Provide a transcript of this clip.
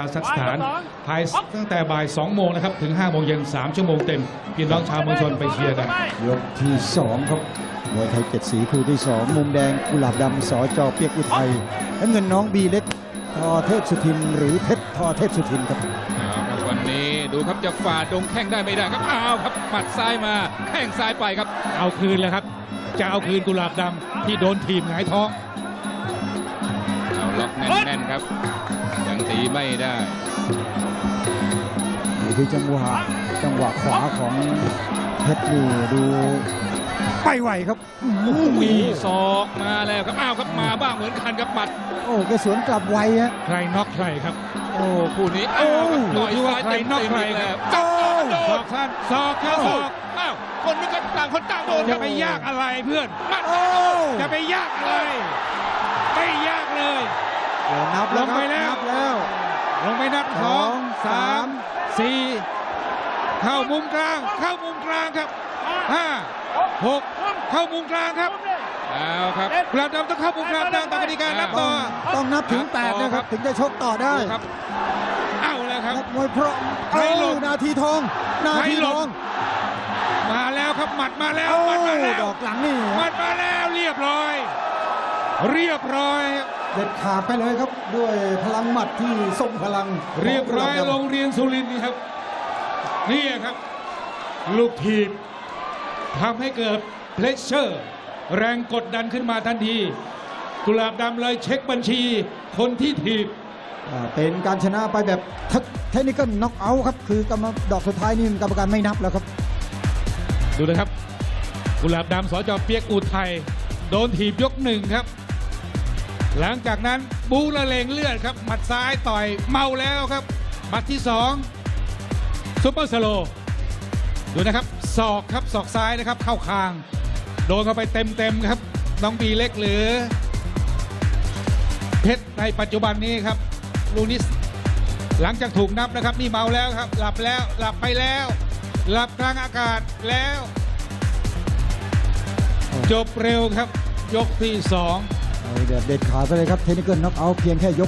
คาซัคสถานภายตั้งแต่บ่าย 2 โมงนะครับ ถึง 5 โมงเย็น 3 ชั่วโมงเต็ม พี่น้องชาวเมืองชนไปเชียร์กันยกที่ 2 ครับมวยไทยเจ็ดสีคู่ที่ 2 มุมแดงกุหลาบดำสอจอเปียกอุทัยและเงินน้องบีเล็กทอเทพสุทิน หรือเพชรทอเทพสุทินครับเอาครับวันนี้ดูครับจะฝ่าดงแข้งได้ไม่ได้ครับอ้าวครับหมัดซ้ายมาแข้งซ้ายไปครับ เอาคืนแล้วครับ จะเอาคืนกุหลาบดำที่โดนทีมหงายท้องเอา ล็อกแน่นๆครับยังตีไม่ได้อยู่ที่จังหวะจังหวะขวาของเพชรนี่ดูไปไหวครับอื้อหือมีศอกมาแล้วครับอ้าวครับมาบ้างเหมือนกันครับหมัด โอ้แกสวนกลับไวฮะใครน็อกใครครับ โอ้คู่นี้อ้าวครับโอ้ต่อยซ้ายใครเต็มนอกๆใครอีกแล้วครับจับโดศอนกสั้นศอกครับศอกอ้าวคนนึงก็ต่างคนต่างโดนคจะรับไปยากอะไรเพื่อนหมัดโอ้จะไปยากอะไร นับแล้วลงคไปรับแล้ว นับแล้ว ลงไปนับสองสามสี่เข้ามุมกลาง เข้ามุมกลางครับห้าหกเข้ามุมกลางครับเอาครับกุหลาบดำต้องเข้ามุมกลางตามกติกานับต้ต่อองต้องนับถึง8นะครับ ถึงจะชกต่อได้ดูครับเอาแล้วครับนักมวยเพราะใครหลเอาบนาทีทองนาทีทองมาแล้วครับหมัดมาแล้วโอ้หมัดมาแล้วดอกหลังนี่หมัดมาแล้วเรียบร้อย เรียบร้อย เด็ดขาดไปเลยครับ ด้วยพลังหมัดที่ทรงพลัง เรียบร้อยโรงเรียนสุรินทร์นี่ครับ นี่ครับ ลูกทีบทำให้เกิดเพลชเชอร์ แรงกดดันขึ้นมาทันที กุหลาบดำเลยเช็คบัญชี คนที่ถีบอ่าเป็นการชนะไปแบบเทคนิคน็อกเอาท์ครับ คือกรรมดอกสุดท้ายนี่กรรมการไม่นับแล้วครับ ดูนะครับ กุหลาบดำสจเปียกอุทัยโดนถีบยกหนึ่งครับ หลังจากนั้นบูละเลงเลือดครับหมัดซ้ายต่อยเมาแล้วครับหมัดที่สองซุปเปอร์สโลดูนะครับศอกครับศอกซ้ายนะครับเข้าคาง โดนเข้าไปเต็มๆครับ น้องบีเล็กหรือ เพชรในปัจจุบันนี้ครับลูนิสหลังจากถูกนับนะครับ นี่เมาแล้วครับ หลับแล้วหลับไปแล้ว หลับกลางอากาศแล้ว จบเร็วครับ ยกที่สอง แบบเด็ดขาดไปเลยครับเทคนิคน็อกเอาท์เพียงแค่ยก